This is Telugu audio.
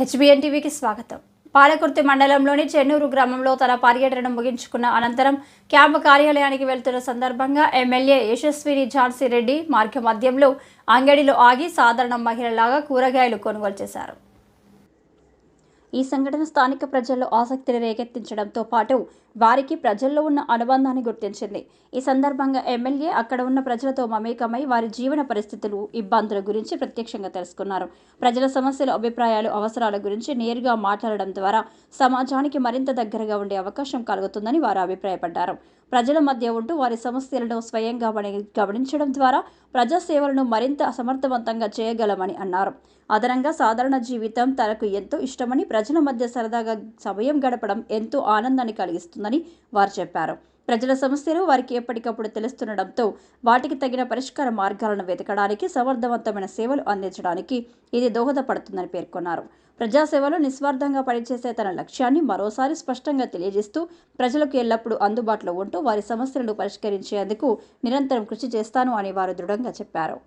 హెచ్బిఎన్ టీవీకి స్వాగతం. పాలకుర్తి మండలంలోని చెన్నూరు గ్రామంలో తన పర్యటన ముగించుకున్న అనంతరం క్యాంపు కార్యాలయానికి వెళ్తున్న సందర్భంగా ఎమ్మెల్యే యశస్విని ఝాన్సీ రెడ్డి మార్గ మధ్యంలో అంగడిలో ఆగి సాధారణ మహిళలాగా కూరగాయలు కొనుగోలు చేశారు. ఈ సంఘటన స్థానిక ప్రజల్లో ఆసక్తిని రేకెత్తించడంతో పాటు వారికి ప్రజల్లో ఉన్న అనుబంధాన్ని గుర్తించింది. ఈ సందర్భంగా ఎమ్మెల్యే అక్కడ ఉన్న ప్రజలతో మమేకమై వారి జీవన పరిస్థితులు ఇబ్బందుల గురించి ప్రత్యక్షంగా తెలుసుకున్నారు. ప్రజల సమస్యలు అభిప్రాయాలు అవసరాల గురించి నేరుగా మాట్లాడడం ద్వారా సమాజానికి మరింత దగ్గరగా ఉండే అవకాశం కలుగుతుందని వారు అభిప్రాయపడ్డారు. ప్రజల మధ్య ఉంటూ వారి సమస్యలను స్వయంగా గమనించడం ద్వారా ప్రజాసేవలను మరింత సమర్థవంతంగా చేయగలమని అన్నారు. అదనంగా సాధారణ జీవితం తనకు ఎంతో ఇష్టమని ప్రజల మధ్య సరదాగా సమయం గడపడం ఎంతో ఆనందాన్ని కలిగిస్తుందని వారు చెప్పారు. ప్రజల సమస్యలు వారికి ఎప్పటికప్పుడు తెలుస్తుండడంతో వాటికి తగిన పరిష్కార మార్గాలను వెతకడానికి సమర్థవంతమైన సేవలు అందించడానికి ఇది దోహదపడుతుందని పేర్కొన్నారు. ప్రజాసేవలో నిస్వార్థంగా పనిచేసే తన లక్ష్యాన్ని మరోసారి స్పష్టంగా తెలియజేస్తూ ప్రజలకు ఎల్లప్పుడూ అందుబాటులో ఉంటూ వారి సమస్యలను పరిష్కరించేందుకు నిరంతరం కృషి చేస్తాను అని వారు దృఢంగా చెప్పారు.